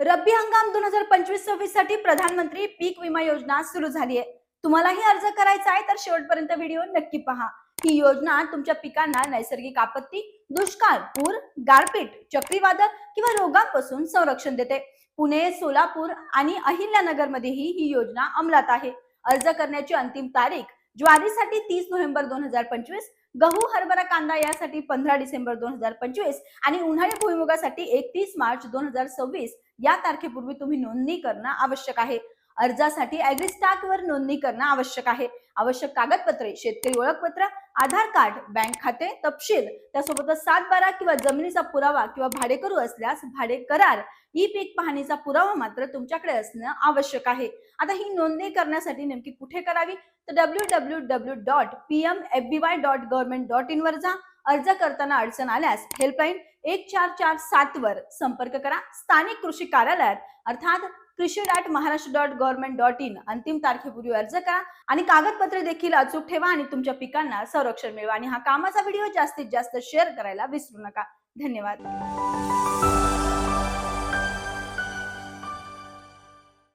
रब्बी हंगाम दोन हजार पंचवीस सव्वीससाठी प्रधानमंत्री पीक विमा योजना सुरू झाली आहे तुम्हालाही अर्ज करायचा आहे तर शेवटपर्यंत व्हिडिओ नक्की पहा. ही योजना तुमच्या पिकांना नैसर्गिक आपत्ती दुष्काळ पूर गारपीट चक्रीवादळ किंवा रोगांपासून संरक्षण देते. पुणे सोलापूर आणि अहिल्यानगर मध्येही ही योजना अंमलात आहे. अर्ज करण्याची अंतिम तारीख ज्वारीसाठी तीस नोव्हेंबर दोन हजार पंचवीस गहू हरभरा कांदा यासाठी पंधरा डिसेंबर दोन हजार पंचवीस आणि उन्हाळी भुईमुगासाठी एकतीस मार्च दोन हजार सव्वीस या तारखेपूर्वी तुम्ही नोंदणी करणं आवश्यक आहे. अर्जासाठी ऍग्रिस्टाक वर नोंदणी करणं आवश्यक आहे. आवश्यक कागदपत्रे शेतकरी ओळखपत्र आधार कार्ड बँक खाते तपशील त्यासोबतच सात बारा किंवा जमिनीचा पुरावा किंवा भाडेकरू असल्यास भाडे करार ई पीक पाहणीचा पुरावा मात्र तुमच्याकडे असणं आवश्यक आहे. आता ही नोंदणी करण्यासाठी नेमकी कुठे करावी? तर W W W dot P M F B Y dot government dot in वर जा. अर्ज करताना अडचण आल्यास हेल्पलाईन एक चार चार सात वर संपर्क करा. स्थानिक कृषी कार्यालयात अर्थात Krishi dot Maharashtra dot government dot in. अंतिम तारखेपूर्वी अर्ज करा आणि कागदपत्रे देखील अचूक ठेवा आणि तुमच्या पिकांना संरक्षण मिळवा. आणि हा कामाचा व्हिडिओ जास्तीत जास्त शेअर करायला विसरू नका. धन्यवाद.